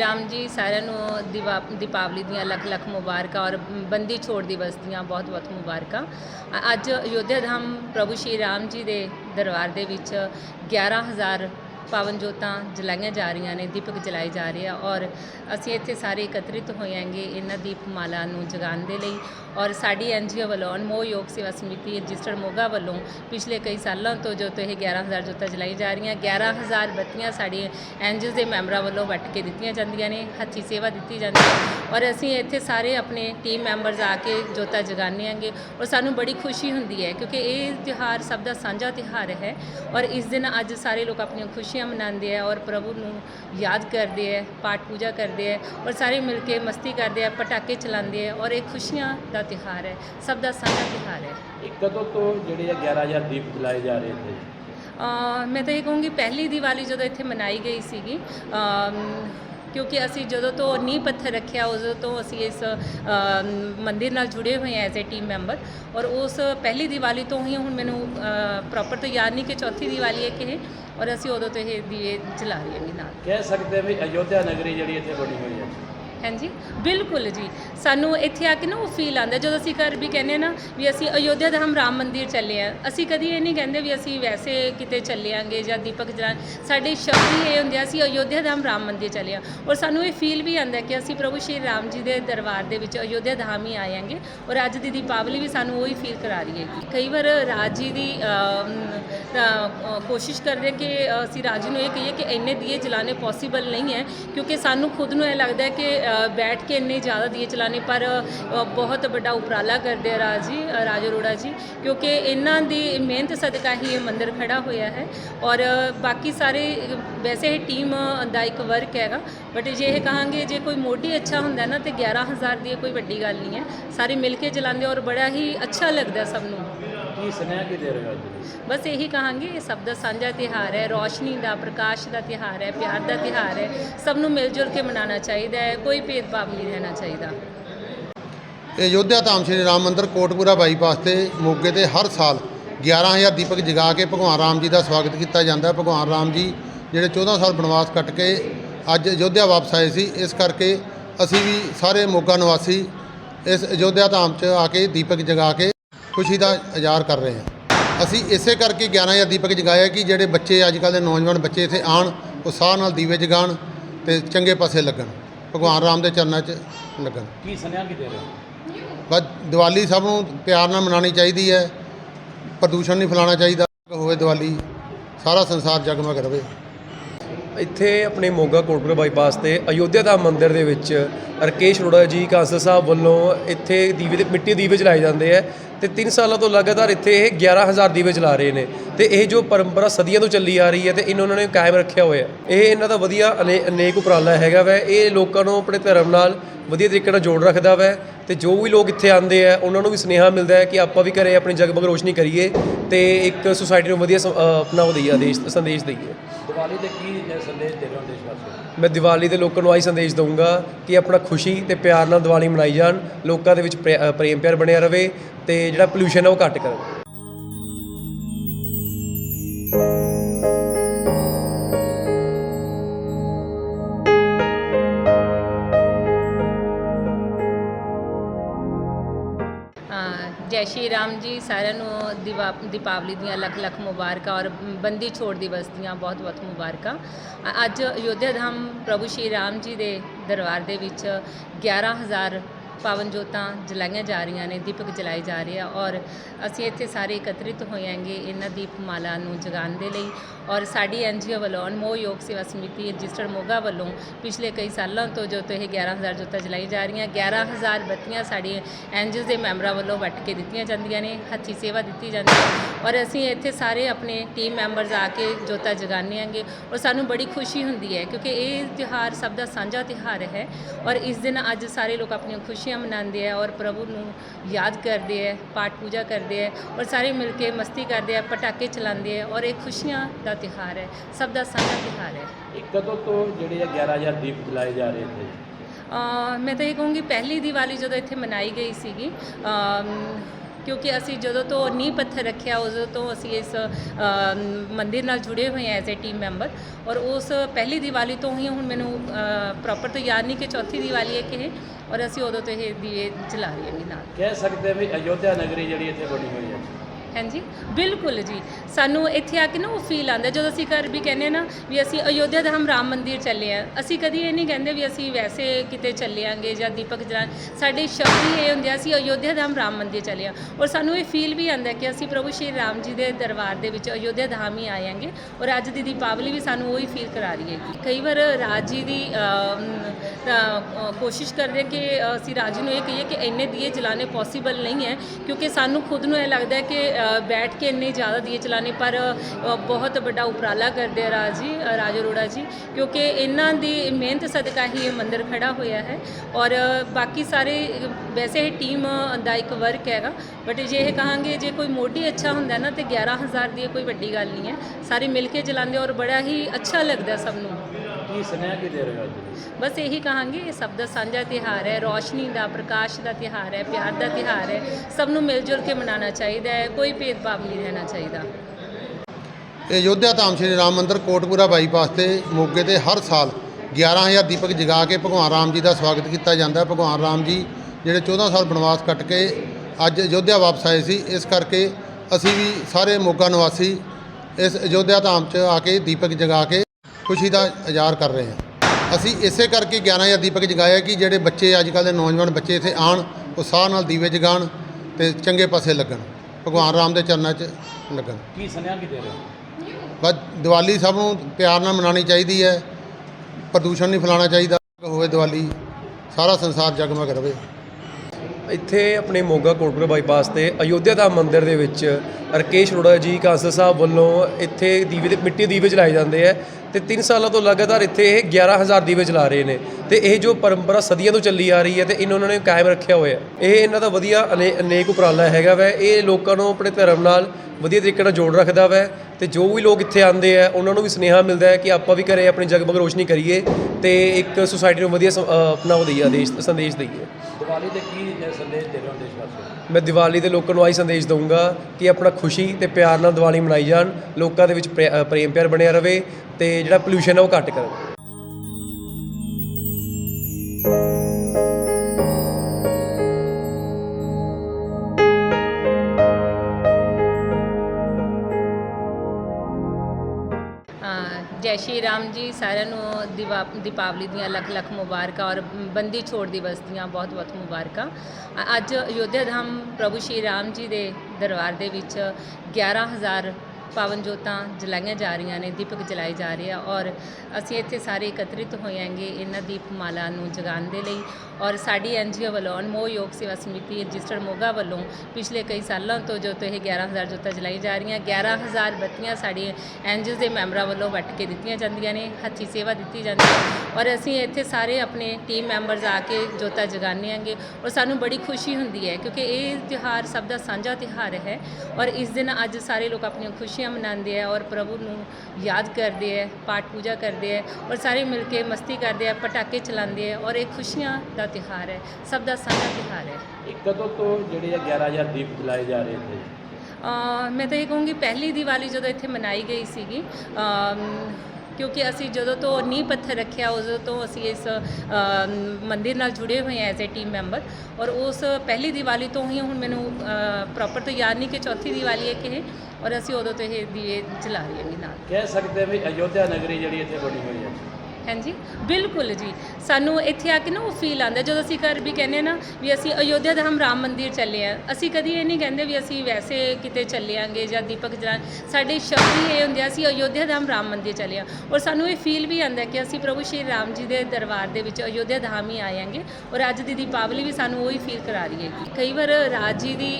ਰਾਮ ਜੀ ਸਾਰਿਆਂ ਨੂੰ ਦੀਵਾ, ਦੀਪਾਵਲੀ ਦੀਆਂ ਲੱਖ ਲੱਖ ਮੁਬਾਰਕਾਂ ਔਰ ਬੰਦੀ ਛੋੜ ਦਿਵਸ ਦੀਆਂ ਬਹੁਤ ਬਹੁਤ ਮੁਬਾਰਕਾਂ ਅੱਜ ਅਯੋਧਿਆ ਧਾਮ ਪ੍ਰਭੂ ਸ਼੍ਰੀ ਰਾਮ ਜੀ ਦੇ ਦਰਬਾਰ ਦੇ ਵਿੱਚ 11000 ਪਾਵਨ ਜੋਤਾਂ ਜਲਾਈਆਂ ਜਾ ਰਹੀਆਂ ਨੇ, ਦੀਪਕ ਜਲਾਏ ਜਾ ਰਹੇ ਆ ਔਰ ਅਸੀਂ ਇੱਥੇ ਸਾਰੇ ਇਕੱਤਰਿਤ ਹੋਏ ਆਂਗੇ ਇਹਨਾਂ ਦੀਪਮਾਲਾ ਨੂੰ ਜਗਾਉਣ ਦੇ ਲਈ ਔਰ ਸਾਡੀ ਐਨਜੀਓ ਵੱਲੋਂ ਅਨਮੋਲ ਯੋਗ ਸੇਵਾ ਸਮਿਤੀ ਰਜਿਸਟਰਡ ਮੋਗਾ ਵੱਲੋਂ ਪਿਛਲੇ ਕਈ ਸਾਲਾਂ ਤੋਂ ਜੋ ਤੋਂ ਇਹ 11000 ਜੋਤਾਂ ਜਲਾਈ ਜਾ ਰਹੀਆਂ 11000 ਬੱਤੀਆਂ ਸਾਡੀ ਐਨਜੀਓ ਦੇ ਮੈਂਬਰਾਂ ਵੱਲੋਂ ਵਟ ਕੇ ਦਿੱਤੀਆਂ ਜਾਂਦੀਆਂ ਨੇ, ਹੱਥੀ ਸੇਵਾ ਦਿੱਤੀ ਜਾਂਦੀ ਹੈ ਔਰ ਅਸੀਂ ਇੱਥੇ ਸਾਰੇ ਆਪਣੇ ਟੀਮ ਮੈਂਬਰਸ ਆ ਕੇ ਜੋਤਾਂ ਜਗਾਉਂਦੇ ਆਂਗੇ ਔਰ ਸਾਨੂੰ ਬੜੀ ਖੁਸ਼ੀ ਹੁੰਦੀ ਹੈ ਕਿਉਂਕਿ ਇਹ ਤਿਉਹਾਰ ਸਭ ਦਾ ਸਾਂਝਾ ਤਿਉਹਾਰ ਹੈ ਔਰ ਇਸ ਦਿਨ ਅੱਜ ਸਾਰੇ ਲੋਕ ਆਪਣੀਆਂ ਖੁਸ਼ੀਆਂ ਮਨਾਉਂਦੇ ਆ ਔਰ ਪ੍ਰਭੂ ਨੂੰ ਯਾਦ ਕਰਦੇ ਆ ਪਾਠ ਪੂਜਾ ਕਰਦੇ ਆ ਔਰ ਸਾਰੇ ਮਿਲ ਕੇ ਮਸਤੀ ਕਰਦੇ ਆ ਪਟਾਕੇ ਚਲਾਉਂਦੇ ਆ ਔਰ ਇਹ ਖੁਸ਼ੀਆਂ ਦਾ ਤਿਉਹਾਰ ਹੈ ਸਭ ਦਾ ਸਾਂਝਾ ਤਿਉਹਾਰ ਹੈ। ਇਹ ਕਦੋਂ ਤੋਂ ਜਿਹੜੇ ਆ 11000 ਦੀਪ ਜਲਾਏ ਜਾ ਰਹੇ ਅ, ਮੈਂ ਤਾਂ ਇਹ ਕਹੂੰਗੀ ਪਹਿਲੀ ਦੀਵਾਲੀ ਜਦੋਂ ਇੱਥੇ ਮਨਾਈ ਗਈ ਸੀਗੀ ਕਿਉਂਕਿ ਅਸੀਂ ਜਦੋਂ ਤੋਂ ਨੀਂਹ ਪੱਥਰ ਰੱਖਿਆ ਉਦੋਂ ਤੋਂ ਅਸੀਂ ਇਸ ਮੰਦਿਰ ਨਾਲ ਜੁੜੇ ਹੋਏ ਹਾਂ ਐਜ਼ ਅ ਟੀਮ ਮੈਂਬਰ ਔਰ ਉਸ ਪਹਿਲੀ ਦੀਵਾਲੀ ਤੋਂ ਹੀ ਹੁਣ ਮੈਨੂੰ ਪ੍ਰੋਪਰ ਤਾਂ ਯਾਦ ਨਹੀਂ ਕਿ ਚੌਥੀ ਦੀਵਾਲੀ ਹੈ ਕਿ ਇਹ ਔਰ ਅਸੀਂ ਉਦੋਂ ਤੋਂ ਇਹ ਦੀਵੇ ਜਲਾ ਰਹੇ ਹਾਂ ਨਾਲ। ਕਹਿ ਸਕਦੇ ਵੀ ਅਯੋਧਿਆ ਨਗਰੀ ਜਿਹੜੀ ਇੱਥੇ ਬਣੀ ਹੋਈ ਹੈ। ਹਾਂਜੀ ਬਿਲਕੁਲ ਜੀ। ਸਾਨੂੰ ਇੱਥੇ ਆ ਕੇ ਨਾ ਉਹ ਫੀਲ ਆਉਂਦਾ ਜਦੋਂ ਅਸੀਂ ਘਰ ਵੀ ਕਹਿੰਦੇ ਆ ਨਾ ਵੀ ਅਸੀਂ ਅਯੋਧਿਆ ਧਾਮ ਰਾਮ ਮੰਦਿਰ ਚੱਲੇ ਆ ਅਸੀਂ ਕਦੀ ਇਹ ਨਹੀਂ ਕਹਿੰਦੇ ਵੀ ਅਸੀਂ ਵੈਸੇ ਕਿਤੇ ਚੱਲਿਆਂਗੇ ਜਾਂ ਦੀਪਕ ਜਲਾ ਸਾਡੇ ਸ਼ਬਦ ਹੀ ਇਹ ਹੁੰਦੇ ਆ ਅਸੀਂ ਅਯੋਧਿਆ ਧਾਮ ਰਾਮ ਮੰਦਿਰ ਚੱਲੇ ਆ। ਔਰ ਸਾਨੂੰ ਇਹ ਫੀਲ ਵੀ ਆਉਂਦਾ ਕਿ ਅਸੀਂ ਪ੍ਰਭੂ ਸ਼੍ਰੀ ਰਾਮ ਜੀ ਦੇ ਦਰਬਾਰ ਦੇ ਵਿੱਚ ਅਯੋਧਿਆ ਧਾਮ ਹੀ ਆਏ ਆਂਗੇ ਔਰ ਅੱਜ ਦੀ ਦੀਪਾਵਲੀ ਵੀ ਸਾਨੂੰ ਉਹੀ ਫੀਲ ਕਰਾ ਰਹੀ ਹੈ ਕਈ ਵਾਰ ਰਾਜ ਜੀ ਦੀ ਅਮ, ਤਾਂ, ਅ, ਕੋਸ਼ਿਸ਼ ਕਰਦੇ ਕਿ ਅਸੀਂ ਰਾਜ ਨੂੰ ਇਹ ਕਹੀਏ ਕਿ ਇੰਨੇ ਦੀਏ ਜਲਾਣੇ ਪੋਸੀਬਲ ਨਹੀਂ ਹੈ ਕਿਉਂਕਿ ਸਾਨੂੰ ਖੁਦ ਨੂੰ ਇਹ ਲੱਗਦਾ ਹੈ ਕਿ ਅ, ਬੈਠ ਕੇ ਇੰਨੇ ਜ਼ਿਆਦਾ ਦੀਏ ਚਲਾਣੇ ਪਰ ਬਹੁਤ ਵੱਡਾ ਉਪਰਾਲਾ ਕਰਦੇ ਆ ਰਾਜ ਜੀ ਰਾਜ ਅਰੋੜਾ ਜੀ ਕਿਉਂਕਿ ਇਹਨਾਂ ਦੀ ਮਿਹਨਤ ਸਦਕਾ ਹੀ ਇਹ ਮੰਦਿਰ ਖੜਾ ਹੋਇਆ ਹੈ ਔਰ ਬਾਕੀ ਸਾਰੇ ਵੈਸੇ ਇਹ ਟੀਮ ਦਾ ਇੱਕ ਵਰਕ ਹੈਗਾ ਬਟ ਜੇ ਇਹ ਕਹਾਂਗੇ ਜੇ ਕੋਈ ਮੋਢੀ ਅੱਛਾ ਹੁੰਦਾ ਨਾ ਤੇ 11000 ਦੀ ਇਹ ਕੋਈ ਵੱਡੀ ਗੱਲ ਨਹੀਂ ਹੈ। ਸਾਰੇ ਮਿਲ ਕੇ ਚਲਾਉਂਦੇ ਔਰ ਬੜਾ ਹੀ ਅੱਛਾ ਲੱਗਦਾ ਸਭ ਨੂੰ। ਕੀ ਸੁਨੇਹਾ ਕੀ ਦੇ ਰਹੇ ਹੋ ਅੱਜ ਬਸ ਇਹੀ ਕਹਾਂਗੇ ਇਹ ਸਭ ਦਾ ਸਾਂਝਾ ਤਿਉਹਾਰ ਹੈ ਰੋਸ਼ਨੀ ਦਾ ਪ੍ਰਕਾਸ਼ ਦਾ ਤਿਉਹਾਰ ਹੈ ਪਿਆਰ ਦਾ ਤਿਉਹਾਰ ਹੈ। ਸਭ ਨੂੰ ਮਿਲ ਜੁਲ ਕੇ ਮਨਾਉਣਾ ਚਾਹੀਦਾ ਹੈ ਕੋਈ ਭੇਦਭਾਵ ਨਹੀਂ ਰਹਿਣਾ ਚਾਹੀਦਾ। ਇਹ ਯੋਧਿਆ ਧਾਮ ਸ਼੍ਰੀ ਰਾਮ ਮੰਦਿਰ ਕੋਟਪੂਰਾ ਬਾਈਪਾਸ ਤੇ ਮੋਗੇ ਤੇ ਹਰ ਸਾਲ 11000 ਦੀਪਕ ਜਗਾ ਕੇ ਭਗਵਾਨ ਰਾਮ ਜੀ ਦਾ ਸਵਾਗਤ ਕੀਤਾ ਜਾਂਦਾ ਹੈ। ਭਗਵਾਨ ਰਾਮ ਜੀ ਜਿਹੜੇ 14 ਸਾਲ ਬਨਵਾਸ ਕੱਟ ਕੇ ਅੱਜ ਅਯੋਧਿਆ ਵਾਪਸ ਆਏ ਸੀ ਇਸ ਕਰਕੇ ਅਸੀਂ ਵੀ ਸਾਰੇ ਮੋਗਾ ਨਿਵਾਸੀ ਇਸ ਅਯੋਧਿਆ ਧਾਮ 'ਚ ਆ ਕੇ ਦੀਪਕ ਜਗਾ ਕੇ ਖੁਸ਼ੀ ਦਾ ਇਜ਼ਹਾਰ ਕਰ ਰਹੇ ਹਾਂ। ਅਸੀਂ ਇਸੇ ਕਰਕੇ 11000 ਦੀਪਕ ਜਗਾਇਆ ਕਿ ਜਿਹੜੇ ਬੱਚੇ ਅੱਜ ਕੱਲ੍ਹ ਦੇ ਨੌਜਵਾਨ ਬੱਚੇ ਇੱਥੇ ਆਣ ਉਤਸ਼ਾਹ ਨਾਲ ਦੀਵੇ ਜਗਾਉਣ ਤੇ ਚੰਗੇ ਪਾਸੇ ਲੱਗਣ। ਭਗਵਾਨ ਰਾਮ ਦੇ ਚਰਨਾਂ 'ਚ ਲੱਗਣ। ਕੀ ਸੁਨੇਹਾ ਕੀ ਦੇ ਰਹੇ ਹੋ? ਬਸ ਦੀਵਾਲੀ ਸਭ ਨੂੰ ਪਿਆਰ ਨਾਲ ਮਨਾਉਣੀ ਚਾਹੀਦੀ ਹੈ। ਪ੍ਰਦੂਸ਼ਣ ਨਹੀਂ ਫੈਲਾਉਣਾ ਚਾਹੀਦਾ। ਹੋਵੇ ਦੀਵਾਲੀ ਸਾਰਾ ਸੰਸਾਰ ਜਗਮਗ ਰਵੇ ਇੱਥੇ ਆਪਣੇ ਮੋਗਾ ਕੋਟਪੁਰਾ ਬਾਈਪਾਸ ਤੇ ਅਯੋਧਿਆ ਦਾ ਮੰਦਿਰ ਦੇ ਵਿੱਚ ਰਕੇਸ਼ ਅਰੋੜਾ ਜੀ, ਕਾਂਸਲ ਸਾਹਿਬ ਵੱਲੋਂ ਇੱਥੇ ਦੀਵੇ ਦੇ ਮਿੱਟੀ ਦੀਵੇ ਜਲਾਏ ਜਾਂਦੇ ਆ ਤੇ 3 ਸਾਲਾਂ ਤੋਂ ਲਗਾਤਾਰ ਇੱਥੇ ਇਹ 11000 ਦੀਵੇ ਜਲਾ ਰਹੇ ਨੇ ਤੇ ਇਹ ਜੋ ਪਰੰਪਰਾ ਸਦੀਆਂ ਤੋਂ ਚੱਲੀ ਆ ਰਹੀ ਹੈ ਤੇ ਇਹਨਾਂ ਉਹਨਾਂ ਨੇ ਕਾਇਮ ਰੱਖਿਆ ਹੋਇਆ ਇਹ ਇਹਨਾਂ ਦਾ ਵਧੀਆ ਅਨੇ- ਅਨੇਕ ਉਪਰਾਲਾ ਹੈਗਾ ਵੈ। ਇਹ ਲੋਕਾਂ ਨੂੰ ਆਪਣੇ ਧਰਮ ਨਾਲ ਵਧੀਆ ਤਰੀਕੇ ਨਾਲ ਜੋੜ ਰੱਖਦਾ ਵੈ ਤੇ ਜੋ ਵੀ ਲੋਕ ਇੱਥੇ ਆਉਂਦੇ ਆ ਉਹਨਾਂ ਨੂੰ ਵੀ ਸੁਨੇਹਾ ਮਿਲਦਾ ਹੈ ਕਿ ਆਪਾਂ ਵੀ ਘਰੇ ਆਪਣੀ ਜਗਮਗ ਰੋਸ਼ਨੀ ਕਰੀਏ ਤੇ ਇੱਕ ਸੁਸਾਇਟੀ ਨੂੰ ਵਧੀਆ ਸ- ਅ, ਆਪਣਾ ਉਹ ਦਈਏ ਆਦੇਸ਼ ਸੰਦੇਸ਼ ਦਈਏ। ਦੀਵਾਲੀ ਤੇ ਕੀ ਸੰਦੇਸ਼ ਦੇ ਰਹੇ ਹੋ ਦੇਸ਼ ਵਾਸੀਆਂ ਮੈਂ ਦੀਵਾਲੀ ਦੇ ਲੋਕਾਂ ਨੂੰ ਆਹੀ ਸੰਦੇਸ਼ ਦਊਂਗਾ ਕਿ ਆਪਣਾ ਖੁਸ਼ੀ ਤੇ ਪਿਆਰ ਨਾਲ ਦੀਵਾਲੀ ਮਨਾਈ ਜਾਣ ਲੋਕਾਂ ਦੇ ਵਿੱਚ ਪ੍ਰੇ- ਪ੍ਰੇਮ ਪਿਆਰ ਬਣਿਆ ਰਵੇ ਤੇ ਜਿਹੜਾ ਪੋਲੂਸ਼ਨ ਹੈ ਉਹ ਘੱਟ ਕਰਨ। ਜੈ ਸ਼੍ਰੀ ਰਾਮ ਜੀ, ਸਾਰਿਆਂ ਨੂੰ ਦੀਵਾ, ਦੀਪਾਵਲੀ ਦੀਆਂ ਲੱਖ ਲੱਖ ਮੁਬਾਰਕਾਂ ਔਰ ਬੰਦੀ ਛੋੜ ਦਿਵਸ ਦੀਆਂ ਬਹੁਤ ਬਹੁਤ ਮੁਬਾਰਕਾਂ। ਅੱਜ ਅਯੋਧਿਆ ਧਾਮ ਪ੍ਰਭੂ ਸ਼੍ਰੀ ਰਾਮ ਜੀ ਦੇ ਦਰਬਾਰ ਦੇ ਵਿੱਚ 11000 ਪਾਵਨ ਜੋਤਾਂ ਜਲਾਈਆਂ ਜਾ ਰਹੀਆਂ ਨੇ, ਦੀਪਕ ਜਲਾਏ ਜਾ ਰਹੇ ਆ ਔਰ ਅਸੀਂ ਇੱਥੇ ਸਾਰੇ ਇਕੱਤਰਿਤ ਹੋਏ ਆਂਗੇ ਇਹਨਾਂ ਦੀਪਮਾਲਾ ਨੂੰ ਜਗਾਉਣ ਦੇ ਲਈ ਔਰ ਸਾਡੀ ਐਨਜੀਓ ਵੱਲੋਂ ਅਨਮੋਲ ਯੋਗ ਸੇਵਾ ਸਮਿਤੀ ਰਜਿਸਟਰਡ ਮੋਗਾ ਵੱਲੋਂ ਪਿਛਲੇ ਕਈ ਸਾਲਾਂ ਤੋਂ ਜੋ ਤੋਂ ਇਹ 11000 ਜੋਤਾਂ ਜਲਾਈ ਜਾ ਰਹੀਆਂ 11000 ਬੱਤੀਆਂ ਸਾਡੀ ਐਨਜੀਓ ਦੇ ਮੈਂਬਰਾਂ ਵੱਲੋਂ ਵੱਟ ਕੇ ਦਿੱਤੀਆਂ ਜਾਂਦੀਆਂ ਨੇ, ਹੱਥੀ ਸੇਵਾ ਦਿੱਤੀ ਜਾਂਦੀ ਹੈ ਔਰ ਅਸੀਂ ਇੱਥੇ ਸਾਰੇ ਆਪਣੇ ਟੀਮ ਮੈਂਬਰਸ ਆ ਕੇ ਜੋਤਾਂ ਜਗਾਉਂਦੇ ਆਂਗੇ ਔਰ ਸਾਨੂੰ ਬੜੀ ਖੁਸ਼ੀ ਹੁੰਦੀ ਹੈ ਕਿਉਂਕਿ ਇਹ ਤਿਉਹਾਰ ਸਭ ਦਾ ਸਾਂਝਾ ਤਿਉਹਾਰ ਹੈ ਔਰ ਇਸ ਦਿਨ ਅੱਜ ਸਾਰੇ ਲੋਕ ਆਪਣੀਆਂ ਖੁਸ਼ੀਆਂ ਮਨਾਉਂਦੇ ਆ ਔਰ ਪ੍ਰਭੂ ਨੂੰ ਯਾਦ ਕਰਦੇ ਆ ਪਾਠ ਪੂਜਾ ਕਰਦੇ ਆ ਔਰ ਸਾਰੇ ਮਿਲ ਕੇ ਮਸਤੀ ਕਰਦੇ ਆ ਪਟਾਕੇ ਚਲਾਉਂਦੇ ਆ ਔਰ ਇਹ ਖੁਸ਼ੀਆਂ ਦਾ ਤਿਉਹਾਰ ਹੈ ਸਭ ਦਾ ਸਾਂਝਾ ਤਿਉਹਾਰ ਹੈ। ਇਹ ਕਦੋਂ ਤੋਂ ਜਿਹੜੇ ਆ 11000 ਦੀਪ ਜਲਾਏ ਜਾ ਰਹੇ ਅ, ਮੈਂ ਤਾਂ ਇਹ ਕਹੂੰਗੀ ਪਹਿਲੀ ਦੀਵਾਲੀ ਜਦੋਂ ਇੱਥੇ ਮਨਾਈ ਗਈ ਸੀਗੀ ਕਿਉਂਕਿ ਅਸੀਂ ਜਦੋਂ ਤੋਂ ਨੀਂਹ ਪੱਥਰ ਰੱਖਿਆ, ਉਦੋਂ ਤੋਂ ਅਸੀਂ ਇਸ ਮੰਦਿਰ ਨਾਲ ਜੁੜੇ ਹੋਏ ਹਾਂ ਐਜ਼ ਅ ਟੀਮ ਮੈਂਬਰ ਔਰ ਉਸ ਪਹਿਲੀ ਦੀਵਾਲੀ ਤੋਂ ਹੀ ਹੁਣ ਮੈਨੂੰ ਪ੍ਰੋਪਰ ਤਾਂ ਯਾਦ ਨਹੀਂ ਕਿ ਚੌਥੀ ਦੀਵਾਲੀ ਹੈ ਕਿ ਇਹ ਔਰ ਅਸੀਂ ਉਦੋਂ ਤੋਂ ਇਹ ਦੀਵੇ ਜਲਾ ਰਹੇ ਹਾਂ ਨਾਲ। ਕਹਿ ਸਕਦੇ ਵੀ ਅਯੋਧਿਆ ਨਗਰੀ ਜਿਹੜੀ ਇੱਥੇ ਬਣੀ ਹੋਈ ਹੈ। ਹਾਂਜੀ, ਬਿਲਕੁਲ ਜੀ। ਸਾਨੂੰ ਇੱਥੇ ਆ ਕੇ ਨਾ ਉਹ ਫੀਲ ਆਉਂਦਾ, ਜਦੋਂ ਅਸੀਂ ਘਰ ਵੀ ਕਹਿੰਦੇ ਹਾਂ ਨਾ ਵੀ ਅਸੀਂ ਅਯੋਧਿਆ ਧਾਮ ਰਾਮ ਮੰਦਿਰ ਚੱਲੇ ਆ, ਅਸੀਂ ਕਦੀ ਇਹ ਨਹੀਂ ਕਹਿੰਦੇ ਵੀ ਅਸੀਂ ਵੈਸੇ ਕਿਤੇ ਚੱਲੇ ਆਂਗੇ ਜਾਂ ਦੀਪਕ ਜਲਾਣ ਸਾਡੇ ਸ਼ਬਦ ਹੀ ਇਹ ਹੁੰਦੇ ਆ, ਅਸੀਂ ਅਯੋਧਿਆ ਧਾਮ ਰਾਮ ਮੰਦਿਰ ਚੱਲੇ ਆ। ਔਰ ਸਾਨੂੰ ਇਹ ਫੀਲ ਵੀ ਆਉਂਦਾ ਕਿ ਅਸੀਂ ਪ੍ਰਭੂ ਸ਼੍ਰੀ ਰਾਮ ਜੀ ਦੇ ਦਰਬਾਰ ਦੇ ਵਿੱਚ ਅਯੋਧਿਆ ਧਾਮ ਹੀ ਆਏ ਆਂਗੇ, ਔਰ ਅੱਜ ਦੀ ਦੀਪਾਵਲੀ ਵੀ ਸਾਨੂੰ ਉਹੀ ਫੀਲ ਕਰਾ ਰਹੀ ਹੈ। ਕਈ ਵਾਰ ਰਾਜ ਜੀ ਦੀ ਅਮ, ਤਾਂ, ਅ, ਕੋਸ਼ਿਸ਼ ਕਰਦੇ ਕਿ ਅਸੀਂ ਰਾਜ ਨੂੰ ਇਹ ਕਹੀਏ ਕਿ ਇੰਨੇ ਦੀਏ ਜਲਾਣੇ ਪੋਸੀਬਲ ਨਹੀਂ ਹੈ ਕਿਉਂਕਿ ਸਾਨੂੰ ਖੁਦ ਨੂੰ ਇਹ ਲੱਗਦਾ ਹੈ ਕਿ ਬੈਠ ਕੇ ਇੰਨੇ ਜ਼ਿਆਦਾ ਦੀਏ ਚਲਾਣੇ ਪਰ ਬਹੁਤ ਵੱਡਾ ਉਪਰਾਲਾ ਕਰਦੇ ਆ ਰਾਜ ਜੀ ਰਾਜ ਅਰੋੜਾ ਜੀ ਕਿਉਂਕਿ ਇਹਨਾਂ ਦੀ ਮਿਹਨਤ ਸਦਕਾ ਹੀ ਇਹ ਮੰਦਿਰ ਖੜਾ ਹੋਇਆ ਹੈ ਔਰ ਬਾਕੀ ਸਾਰੇ ਵੈਸੇ ਇਹ ਟੀਮ ਦਾ ਇੱਕ ਵਰਕ ਹੈਗਾ ਬਟ ਜੇ ਇਹ ਕਹਾਂਗੇ ਜੇ ਕੋਈ ਮੋਢੀ ਅੱਛਾ ਹੁੰਦਾ ਨਾ ਤੇ 11000 ਦੀ ਇਹ ਕੋਈ ਵੱਡੀ ਗੱਲ ਨਹੀਂ ਹੈ ਸਾਰੇ ਮਿਲ ਕੇ ਜਲਾਉਂਦੇ ਔਰ ਬੜਾ ਹੀ ਅੱਛਾ ਲੱਗਦਾ ਸਭ ਨੂੰ। ਕੀ ਸੁਨੇਹਾ ਕੀ ਦੇ ਰਹੇ ਹੋ ਅੱਜ? ਬਸ ਇਹੀ ਕਹਾਂਗੇ ਇਹ ਸਭ ਦਾ ਸਾਂਝਾ ਤਿਹਾਰ ਹੈ ਰੋਸ਼ਨੀ ਦਾ ਪ੍ਰਕਾਸ਼ ਦਾ ਤਿਹਾਰ ਹੈ ਪਿਆਰ ਦਾ ਤਿਹਾਰ ਹੈ। ਸਭ ਨੂੰ ਮਿਲ ਜੁਲ ਕੇ ਮਨਾਉਣਾ ਚਾਹੀਦਾ ਹੈ ਕੋਈ ਭੇਦਭਾਵ ਨਹੀਂ ਰਹਿਣਾ ਚਾਹੀਦਾ। ਇਹ ਯੋਧਿਆ ਧਾਮ ਸ਼੍ਰੀ ਰਾਮ ਮੰਦਿਰ ਕੋਟਪੂਰਾ ਬਾਈਪਾਸ ਤੇ ਮੋਗੇ ਤੇ ਹਰ ਸਾਲ 11000 ਦੀਪਕ ਜਗਾ ਕੇ ਭਗਵਾਨ ਰਾਮ ਜੀ ਦਾ ਸਵਾਗਤ ਕੀਤਾ ਜਾਂਦਾ ਹੈ। ਭਗਵਾਨ ਰਾਮ ਜੀ ਜਿਹੜੇ 14 ਸਾਲ ਬਨਵਾਸ ਕੱਟ ਕੇ ਅੱਜ ਅਯੋਧਿਆ ਵਾਪਸ ਆਏ ਸੀ ਇਸ ਕਰਕੇ ਅਸੀਂ ਵੀ ਸਾਰੇ ਮੋਗਾ ਨਿਵਾਸੀ ਇਸ ਅਯੋਧਿਆ ਧਾਮ 'ਚ ਆ ਕੇ ਦੀਪਕ ਜਗਾ ਕੇ ਖੁਸ਼ੀ ਦਾ ਇਜ਼ਹਾਰ ਕਰ ਰਹੇ ਹਾਂ। ਅਸੀਂ ਇਸੇ ਕਰਕੇ 11000 ਦੀਪਕ ਜਗਾਇਆ ਕਿ ਜਿਹੜੇ ਬੱਚੇ ਅੱਜ ਕੱਲ੍ਹ ਦੇ ਨੌਜਵਾਨ ਬੱਚੇ ਇੱਥੇ ਆਣ ਉਤਸ਼ਾਹ ਨਾਲ ਦੀਵੇ ਜਗਾਉਣ ਤੇ ਚੰਗੇ ਪਾਸੇ ਲੱਗਣ। ਭਗਵਾਨ ਰਾਮ ਦੇ ਚਰਨਾਂ 'ਚ ਲੱਗਣ। ਕੀ ਸੁਨੇਹਾ ਕੀ ਦੇ ਰਹੇ ਹੋ? ਬਸ ਦੀਵਾਲੀ ਸਭ ਨੂੰ ਪਿਆਰ ਨਾਲ ਮਨਾਉਣੀ ਚਾਹੀਦੀ ਹੈ। ਪ੍ਰਦੂਸ਼ਣ ਨਹੀਂ ਫੈਲਾਉਣਾ ਚਾਹੀਦਾ। ਹੋਵੇ ਦੀਵਾਲੀ ਸਾਰਾ ਸੰਸਾਰ ਜਗਮਗ ਰਵੇ ਇੱਥੇ ਆਪਣੇ ਮੋਗਾ ਕੋਟਪੁਰਾ ਬਾਈਪਾਸ ਤੇ ਅਯੋਧਿਆ ਦਾ ਮੰਦਿਰ ਦੇ ਵਿੱਚ ਰਕੇਸ਼ ਅਰੋੜਾ ਜੀ ਕਾਂਸਲ ਸਾਹਿਬ ਵੱਲੋਂ ਇੱਥੇ ਦੀਵੇ ਦੇ ਮਿੱਟੀ ਦੀਵੇ ਜਲਾਏ ਜਾਂਦੇ ਆ। ਤੇ 3 ਸਾਲਾਂ ਤੋਂ ਲਗਾਤਾਰ ਇੱਥੇ ਇਹ 11000 ਦੀਵੇ ਜਲਾ ਰਹੇ ਨੇ ਤੇ ਇਹ ਜੋ ਪਰੰਪਰਾ ਸਦੀਆਂ ਤੋਂ ਚੱਲੀ ਆ ਰਹੀ ਹੈ ਤੇ ਇਹਨਾਂ ਉਹਨਾਂ ਨੇ ਕਾਇਮ ਰੱਖਿਆ ਹੋਇਆ ਇਹ ਇਹਨਾਂ ਦਾ ਵਧੀਆ ਅਨੇ- ਅਨੇਕ ਉਪਰਾਲਾ ਹੈਗਾ ਵੈ। ਇਹ ਲੋਕਾਂ ਨੂੰ ਆਪਣੇ ਧਰਮ ਨਾਲ ਵਧੀਆ ਤਰੀਕੇ ਨਾਲ ਜੋੜ ਰੱਖਦਾ ਵੈ ਤੇ ਜੋ ਵੀ ਲੋਕ ਇੱਥੇ ਆਉਂਦੇ ਆ ਉਹਨਾਂ ਨੂੰ ਵੀ ਸੁਨੇਹਾ ਮਿਲਦਾ ਹੈ ਕਿ ਆਪਾਂ ਵੀ ਘਰੇ ਆਪਣੀ ਜਗਮਗ ਰੋਸ਼ਨੀ ਕਰੀਏ ਤੇ ਇੱਕ ਸੁਸਾਇਟੀ ਨੂੰ ਵਧੀਆ ਸ- ਅ, ਆਪਣਾ ਉਹ ਦਈਏ ਆਦੇਸ਼ ਸੰਦੇਸ਼ ਦਈਏ। ਦੀਵਾਲੀ ਤੇ ਕੀ ਸੰਦੇਸ਼ ਦੇ ਰਹੇ ਹੋ ਦੇਸ਼ ਵਾਸੀਆਂ ਮੈਂ ਦੀਵਾਲੀ ਦੇ ਲੋਕਾਂ ਨੂੰ ਆਹੀ ਸੰਦੇਸ਼ ਦਊਂਗਾ ਕਿ ਆਪਣਾ ਖੁਸ਼ੀ ਤੇ ਪਿਆਰ ਨਾਲ ਦੀਵਾਲੀ ਮਨਾਈ ਜਾਣ, ਲੋਕਾਂ ਦੇ ਵਿੱਚ ਪ੍ਰੇ- ਪ੍ਰੇਮ ਪਿਆਰ ਬਣਿਆ ਰਵੇ ਤੇ ਜਿਹੜਾ ਪੋਲੂਸ਼ਨ ਹੈ ਉਹ ਘੱਟ ਕਰਨ। ਰਾਮ ਜੀ ਸਾਰਿਆਂ ਨੂੰ ਦੀਵਾ, ਦੀਪਾਵਲੀ ਦੀਆਂ ਲੱਖ ਲੱਖ ਮੁਬਾਰਕਾਂ ਔਰ ਬੰਦੀ ਛੋੜ ਦਿਵਸ ਦੀਆਂ ਬਹੁਤ ਬਹੁਤ ਮੁਬਾਰਕਾਂ। ਅੱਜ ਅਯੋਧਿਆ ਧਾਮ ਪ੍ਰਭੂ ਸ਼੍ਰੀ ਰਾਮ ਜੀ ਦੇ ਦਰਬਾਰ ਦੇ ਵਿੱਚ 11000 ਪਾਵਨ ਜੋਤਾਂ ਜਲਾਈਆਂ ਜਾ ਰਹੀਆਂ ਨੇ, ਦੀਪਕ ਜਲਾਏ ਜਾ ਰਹੇ ਆ ਔਰ ਅਸੀਂ ਇੱਥੇ ਸਾਰੇ ਇਕੱਤਰਿਤ ਹੋਏ ਆਂਗੇ ਇਹਨਾਂ ਦੀਪਮਾਲਾ ਨੂੰ ਜਗਾਉਣ ਦੇ ਲਈ ਔਰ ਸਾਡੀ ਐਨਜੀਓ ਵੱਲੋਂ ਅਨਮੋਲ ਯੋਗ ਸੇਵਾ ਸਮਿਤੀ ਰਜਿਸਟਰਡ ਮੋਗਾ ਵੱਲੋਂ ਪਿਛਲੇ ਕਈ ਸਾਲਾਂ ਤੋਂ ਜੋ ਤੋਂ ਇਹ 11000 ਜੋਤਾਂ ਜਲਾਈ ਜਾ ਰਹੀਆਂ 11000 ਬੱਤੀਆਂ ਸਾਡੀ ਐਨਜੀਓ ਦੇ ਮੈਂਬਰਾਂ ਵੱਲੋਂ ਵੱਟ ਕੇ ਦਿੱਤੀਆਂ ਜਾਂਦੀਆਂ ਨੇ, ਹੱਥੀ ਸੇਵਾ ਦਿੱਤੀ ਜਾਂਦੀ ਹੈ ਔਰ ਅਸੀਂ ਇੱਥੇ ਸਾਰੇ ਆਪਣੇ ਟੀਮ ਮੈਂਬਰਸ ਆ ਕੇ ਜੋਤਾਂ ਜਗਾਉਂਦੇ ਆਂਗੇ ਔਰ ਸਾਨੂੰ ਬੜੀ ਖੁਸ਼ੀ ਹੁੰਦੀ ਹੈ ਕਿਉਂਕਿ ਇਹ ਤਿਉਹਾਰ ਸਭ ਦਾ ਸਾਂਝਾ ਤਿਉਹਾਰ ਹੈ ਔਰ ਇਸ ਦਿਨ ਅੱਜ ਸਾਰੇ ਲੋਕ ਆਪਣੀਆਂ ਖੁਸ਼ੀਆਂ ਮਨਾਉਂਦੇ ਆ ਔਰ ਪ੍ਰਭੂ ਨੂੰ ਯਾਦ ਕਰਦੇ ਆ ਪਾਠ ਪੂਜਾ ਕਰਦੇ ਆ ਔਰ ਸਾਰੇ ਮਿਲ ਕੇ ਮਸਤੀ ਕਰਦੇ ਆ ਪਟਾਕੇ ਚਲਾਉਂਦੇ ਆ ਔਰ ਇਹ ਖੁਸ਼ੀਆਂ ਦਾ ਤਿਉਹਾਰ ਹੈ ਸਭ ਦਾ ਸਾਂਝਾ ਤਿਉਹਾਰ ਹੈ। ਇਹ ਕਦੋਂ ਤੋਂ ਜਿਹੜੇ ਆ 11000 ਦੀਪ ਜਲਾਏ ਜਾ ਰਹੇ ਅ, ਮੈਂ ਤਾਂ ਇਹ ਕਹੂੰਗੀ ਪਹਿਲੀ ਦੀਵਾਲੀ ਜਦੋਂ ਇੱਥੇ ਮਨਾਈ ਗਈ ਸੀਗੀ ਕਿਉਂਕਿ ਅਸੀਂ ਜਦੋਂ ਤੋਂ ਨੀਂਹ ਪੱਥਰ ਰੱਖਿਆ, ਉਦੋਂ ਤੋਂ ਅਸੀਂ ਇਸ ਮੰਦਿਰ ਨਾਲ ਜੁੜੇ ਹੋਏ ਹਾਂ ਐਜ਼ ਅ ਟੀਮ ਮੈਂਬਰ ਔਰ ਉਸ ਪਹਿਲੀ ਦੀਵਾਲੀ ਤੋਂ ਹੀ ਹੁਣ ਮੈਨੂੰ ਪ੍ਰੋਪਰ ਤਾਂ ਯਾਦ ਨਹੀਂ ਕਿ ਚੌਥੀ ਦੀਵਾਲੀ ਹੈ ਕਿ ਇਹ ਔਰ ਅਸੀਂ ਉਦੋਂ ਤੋਂ ਇਹ ਦੀਵੇ ਜਲਾ ਰਹੇ ਹਾਂ ਨਾਲ। ਕਹਿ ਸਕਦੇ ਵੀ ਅਯੋਧਿਆ ਨਗਰੀ ਜਿਹੜੀ ਇੱਥੇ ਬਣੀ ਹੋਈ ਹੈ। ਹਾਂਜੀ, ਬਿਲਕੁਲ ਜੀ। ਸਾਨੂੰ ਇੱਥੇ ਆ ਕੇ ਨਾ ਉਹ ਫੀਲ ਆਉਂਦਾ, ਜਦੋਂ ਅਸੀਂ ਘਰ ਵੀ ਕਹਿੰਦੇ ਹਾਂ ਨਾ ਵੀ ਅਸੀਂ ਅਯੋਧਿਆ ਧਾਮ ਰਾਮ ਮੰਦਿਰ ਚੱਲੇ ਆ, ਅਸੀਂ ਕਦੀ ਇਹ ਨਹੀਂ ਕਹਿੰਦੇ ਵੀ ਅਸੀਂ ਵੈਸੇ ਕਿਤੇ ਚੱਲੇ ਆਂਗੇ ਜਾਂ ਦੀਪਕ ਜਲਾਣ ਸਾਡੇ ਸ਼ਬਦ ਹੀ ਇਹ ਹੁੰਦੇ ਆ, ਅਸੀਂ ਅਯੋਧਿਆ ਧਾਮ ਰਾਮ ਮੰਦਿਰ ਚੱਲੇ ਆ। ਔਰ ਸਾਨੂੰ ਇਹ ਫੀਲ ਵੀ ਆਉਂਦਾ ਕਿ ਅਸੀਂ ਪ੍ਰਭੂ ਸ਼੍ਰੀ ਰਾਮ ਜੀ ਦੇ ਦਰਬਾਰ ਦੇ ਵਿੱਚ ਅਯੋਧਿਆ ਧਾਮ ਹੀ ਆਏ ਆਂਗੇ ਔਰ ਅੱਜ ਦੀ ਦੀਪਾਵਲੀ ਵੀ ਸਾਨੂੰ ਉਹੀ ਫੀਲ ਕਰਾ ਰਹੀ ਹੈ। ਕਈ ਵਾਰ ਰਾਜ ਜੀ ਦੀ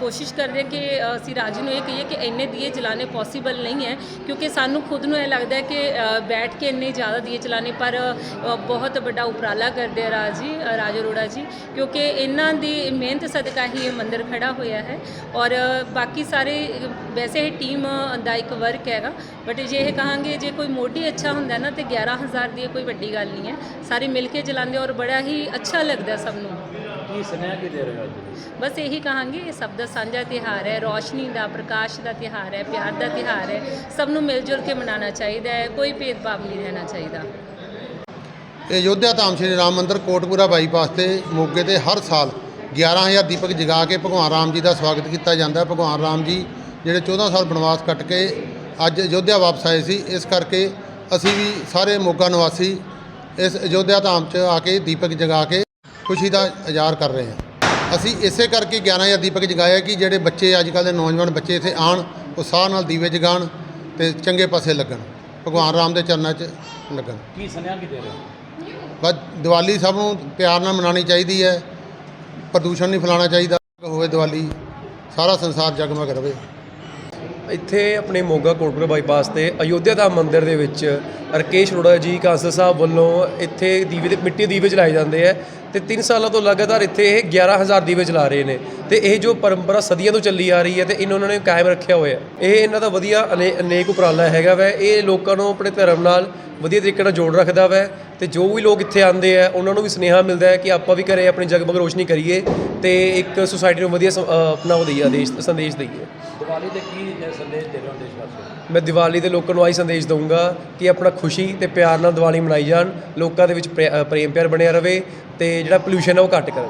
ਕੋਸ਼ਿਸ਼ ਕਰਦੇ ਕਿ ਅਸੀਂ ਰਾਜ ਨੂੰ ਇਹ ਕਹੀਏ ਕਿ ਇੰਨੇ ਦੀਏ ਜਲਾਣੇ ਪੋਸੀਬਲ ਨਹੀਂ ਹੈ, ਕਿਉਂਕਿ ਸਾਨੂੰ ਖੁਦ ਨੂੰ ਇਹ ਲੱਗਦਾ ਹੈ ਕਿ ਬੈਠ ਕੇ ਇੰਨੇ ਜ਼ਿਆਦਾ ਦੀਏ ਚਲਾਣੇ, ਪਰ ਬਹੁਤ ਵੱਡਾ ਉਪਰਾਲਾ ਕਰਦੇ ਆ ਰਾਜ ਜੀ ਰਾਜ ਅਰੋੜਾ ਜੀ, ਕਿਉਂਕਿ ਇਹਨਾਂ ਦੀ ਮਿਹਨਤ ਸਦਕਾ ਹੀ ਇਹ ਮੰਦਿਰ ਖੜਾ ਹੋਇਆ ਹੈ। ਔਰ, ਬਾਕੀ ਸਾਰੇ, ਵੈਸੇ ਇਹ ਟੀਮ ਦਾ ਇੱਕ ਵਰਕ ਹੈਗਾ, ਬਟ ਜੇ ਇਹ ਕਹਾਂਗੇ, ਜੇ ਕੋਈ ਮੋਢੀ ਅੱਛਾ ਹੁੰਦਾ ਨਾ, ਤੇ 11000 ਦੀ ਕੋਈ ਵੱਡੀ ਗੱਲ ਨਹੀਂ ਹੈ। ਸਾਰੇ ਮਿਲ ਕੇ ਚਲਾਉਂਦੇ ਔਰ ਬੜਾ ਹੀ ਅੱਛਾ ਲੱਗਦਾ ਸਭ ਨੂੰ। ਕੀ ਸੁਨੇਹਾ ਕੀ ਦੇ ਰਹੇ ਹੋ ਅੱਜ? ਬਸ ਇਹੀ ਕਹਾਂਗੇ ਇਹ ਸਭ ਦਾ ਸਾਂਝਾ ਤਿਉਹਾਰ ਹੈ ਰੋਸ਼ਨੀ ਦਾ ਪ੍ਰਕਾਸ਼ ਦਾ ਤਿਉਹਾਰ ਹੈ ਪਿਆਰ ਦਾ ਤਿਉਹਾਰ ਹੈ। ਸਭ ਨੂੰ ਮਿਲ ਜੁਲ ਕੇ ਮਨਾਉਣਾ ਚਾਹੀਦਾ ਹੈ ਕੋਈ ਭੇਦਭਾਵ ਨਹੀਂ ਰਹਿਣਾ ਚਾਹੀਦਾ। ਇਹ ਯੋਧਿਆ ਧਾਮ ਸ਼੍ਰੀ ਰਾਮ ਮੰਦਿਰ ਕੋਟਪੂਰਾ ਬਾਈਪਾਸ ਤੇ ਮੋਗੇ ਤੇ ਹਰ ਸਾਲ 11000 ਦੀਪਕ ਜਗਾ ਕੇ ਭਗਵਾਨ ਰਾਮ ਜੀ ਦਾ ਸਵਾਗਤ ਕੀਤਾ ਜਾਂਦਾ ਹੈ। ਭਗਵਾਨ ਰਾਮ ਜੀ ਜਿਹੜੇ 14 ਸਾਲ ਬਨਵਾਸ ਕੱਟ ਕੇ ਅੱਜ ਅਯੋਧਿਆ ਵਾਪਸ ਆਏ ਸੀ ਇਸ ਕਰਕੇ ਅਸੀਂ ਵੀ ਸਾਰੇ ਮੋਗਾ ਨਿਵਾਸੀ ਇਸ ਅਯੋਧਿਆ ਧਾਮ 'ਚ ਆ ਕੇ ਦੀਪਕ ਜਗਾ ਕੇ ਖੁਸ਼ੀ ਦਾ ਇਜ਼ਹਾਰ ਕਰ ਰਹੇ ਹਾਂ। ਅਸੀਂ ਇਸੇ ਕਰਕੇ 11000 ਦੀਪਕ ਜਗਾਇਆ ਕਿ ਜਿਹੜੇ ਬੱਚੇ ਅੱਜ ਕੱਲ੍ਹ ਦੇ ਨੌਜਵਾਨ ਬੱਚੇ ਇੱਥੇ ਆਣ ਉਤਸ਼ਾਹ ਨਾਲ ਦੀਵੇ ਜਗਾਣ ਤੇ ਚੰਗੇ ਪਾਸੇ ਲੱਗਣ। ਭਗਵਾਨ ਰਾਮ ਦੇ ਚਰਨਾਂ 'ਚ ਲੱਗਣ। ਕੀ ਸੁਨੇਹਾ ਕੀ ਦੇ ਰਹੇ ਹੋ? ਬਸ ਦੀਵਾਲੀ ਸਭ ਨੂੰ ਪਿਆਰ ਨਾਲ ਮਨਾਉਣੀ ਚਾਹੀਦੀ ਹੈ। ਪ੍ਰਦੂਸ਼ਣ ਨਹੀਂ ਫੈਲਾਉਣਾ ਚਾਹੀਦਾ। ਹੋਵੇ ਦੀਵਾਲੀ ਸਾਰਾ ਸੰਸਾਰ ਜਗਮਗ ਰਵੇ। ਇੱਥੇ ਆਪਣੇ ਮੋਗਾ ਕੋਟਪੁਰਾ ਬਾਈਪਾਸ ਤੇ ਅਯੋਧਿਆ ਧਾਮ ਮੰਦਿਰ ਦੇ ਵਿੱਚ ਰਕੇਸ਼ ਅਰੋੜਾ ਜੀ ਕਾਂਸਲ ਸਾਹਿਬ ਵੱਲੋਂ ਇੱਥੇ ਦੀਵੇ ਦੇ ਮਿੱਟੀ ਦੀਵੇ ਜਲਾਏ ਜਾਂਦੇ ਆ ਤੇ 3 ਸਾਲਾਂ ਤੋਂ ਲਗਾਤਾਰ ਇੱਥੇ ਇਹ 11000 ਦੀਵੇ ਜਲਾ ਰਹੇ ਨੇ ਤੇ ਇਹ ਜੋ ਪਰੰਪਰਾ ਸਦੀਆਂ ਤੋਂ ਚੱਲੀ ਆ ਰਹੀ ਹੈ ਤੇ ਇਹਨਾਂ ਨੇ ਕਾਇਮ ਰੱਖਿਆ ਹੋਇਆ ਇਹ ਇਹਨਾਂ ਦਾ ਵਧੀਆ ਅਨੇ- ਅਨੇਕ ਉਪਰਾਲਾ ਹੈਗਾ ਵੈ। ਇਹ ਲੋਕਾਂ ਨੂੰ ਆਪਣੇ ਧਰਮ ਨਾਲ ਵਧੀਆ ਤਰੀਕੇ ਨਾਲ ਜੋੜ ਰੱਖਦਾ ਵੈ ਤੇ ਜੋ ਵੀ ਲੋਕ ਇੱਥੇ ਆਉਂਦੇ ਆ ਉਹਨਾਂ ਨੂੰ ਵੀ ਸੁਨੇਹਾ ਮਿਲਦਾ ਹੈ ਕਿ ਆਪਾਂ ਵੀ ਘਰੇ ਆਪਣੀ ਜਗਮਗ ਰੋਸ਼ਨੀ ਕਰੀਏ ਤੇ ਇੱਕ ਸੁਸਾਇਟੀ ਨੂੰ ਵਧੀਆ ਸ- ਅ, ਆਪਣਾ ਉਹ ਦਈਏ ਆਦੇਸ਼ ਸੰਦੇਸ਼ ਦਈਏ। ਦੀਵਾਲੀ ਤੇ ਕੀ ਸੰਦੇਸ਼ ਦੇ ਰਹੇ ਹੋ ਦੇਸ਼ ਵਾਸੀਆਂ ਮੈਂ ਦੀਵਾਲੀ ਦੇ ਲੋਕਾਂ ਨੂੰ ਆਹੀ ਸੰਦੇਸ਼ ਦਊਂਗਾ ਕਿ ਆਪਣਾ ਖੁਸ਼ੀ ਤੇ ਪਿਆਰ ਨਾਲ ਦੀਵਾਲੀ ਮਨਾਈ ਜਾਣ ਲੋਕਾਂ ਦੇ ਵਿੱਚ ਪ੍ਰੇ- ਅ, ਪ੍ਰੇਮ ਪਿਆਰ ਬਣਿਆ ਰਵੇ ਤੇ ਜਿਹੜਾ ਪੋਲੂਸ਼ਨ ਹੈ ਉਹ ਘੱਟ ਕਰਨ।